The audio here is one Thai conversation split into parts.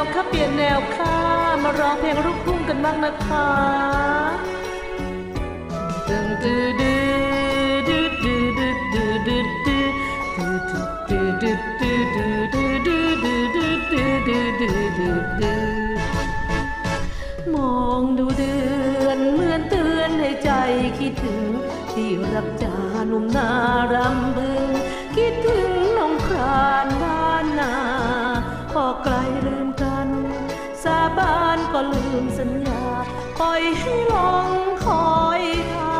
วค่ะเปลี่ยนแนวค่ะมาร้องเพลงลูกทุ่งกันบ้างนะคะตึงดืดดืดดืดดืดดืดดืดดืดดืดดืดดืดดืดดืดดืดดืดดืดดืดดืดดืดดืดืดืมองดูเดือนเหมือนเตือนให้ใจคิดถึง ที่รักจาหนุ่มนารำพึงคิดถึง ก็ลืมสัญญา ปล่อยให้หลงคอยท่า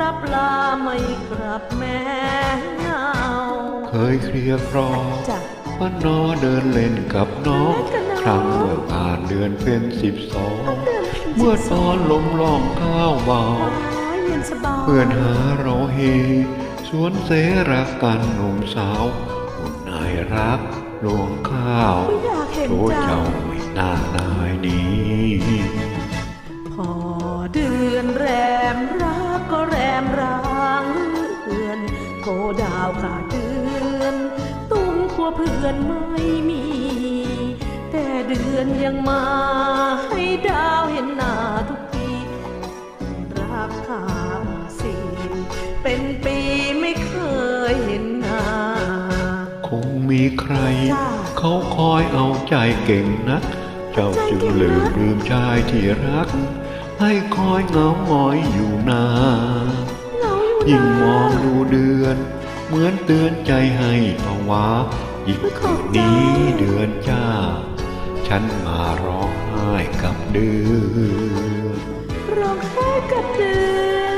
รับลาไม่กลับแม่เงา เคยเคลียร์ครอจ้ะว่านอเดินเล่นกับน้องเล่นกับน้องครั้งเมื่อผ่านเดือนเป็นสิบสองเมื่อตอนลมล่องข้าวเบาร้อยเย็นสบายเพื่อนหาเราเฮสวนเสรักกันหนุ่มสาวหุ่นนายรักลวงข้าวไม่อยากเห็นโถจัเจ้า งไม่น่านายดีพอเดือนแรมรักก็แรมร้างเพื่อนโทดาวขาดเดือนตุ้มกลัวเพื่อนไม่มี แต่เดือนยังมาให้ดาวเห็นหน้าทุกทีรักขาสีเป็นปีไม่เคยเห็นหน้าคงมีใครจ้าเขาคอยเอาใจเก่งนัก เจ้าจึงลืมลืมชายที่รัก ให้คอยเหงาหงอยอยู่นานยิ่งมองดูเดือน เหมือนเตือนใจให้ภาวะยิ่งคืนนี้เดือนจ้า ฉันมาร้องไห้กับเดือนร้องไห้กับเดื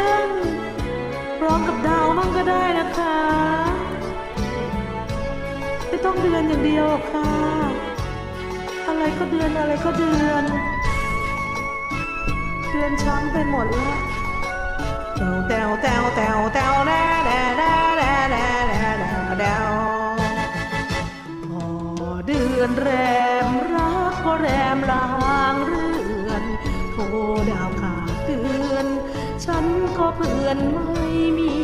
อนร้องกับดาวมั่งก็ได้นะคะ ไม่ต้องเดือนอย่างเดียวค่ะ ก็เดือนอะไรก็เดือน เดือนช้ำไปหมดแล้วแตวแตวแตวแตวแตวแดแดแดแดแดแดแดวพอเดือนแรมรักก็แรมลางเรือนโทดาวขาดเดือน ฉันก็เพื่อนไม่มี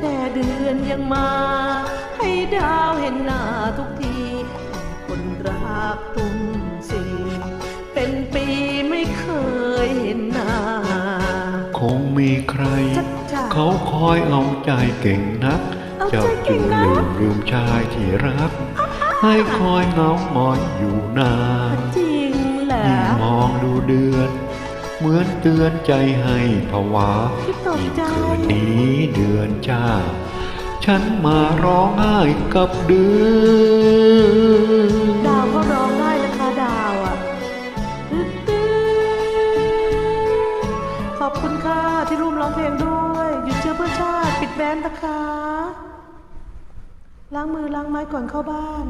แต่เดือนยังมา ให้ดาวเห็นหน้า ไม่เคยเห็นหน้า คงมีใครจ๊ะจ๊ะเขาคอยเอาใจเก่งนักเอาใจเจ้าเก่จึงงนักลืมลืมชายที่รัก ให้คอยเหงาหงอยอยู่นานจริงแหละยิ่งมองดูเดือนเหมือนเตือนใจให้ภาวะที่ตกยิ่งใจคืนนี้เดือนจ้า ฉันมาร้องไห้กับเดือน คุณค่ะที่ร่วมร้องเพลงด้วย หยุดเชื้อเพื่อชาติ ปิดแบนด์นะคะ ล้างมือล้างไม้ก่อนเข้าบ้าน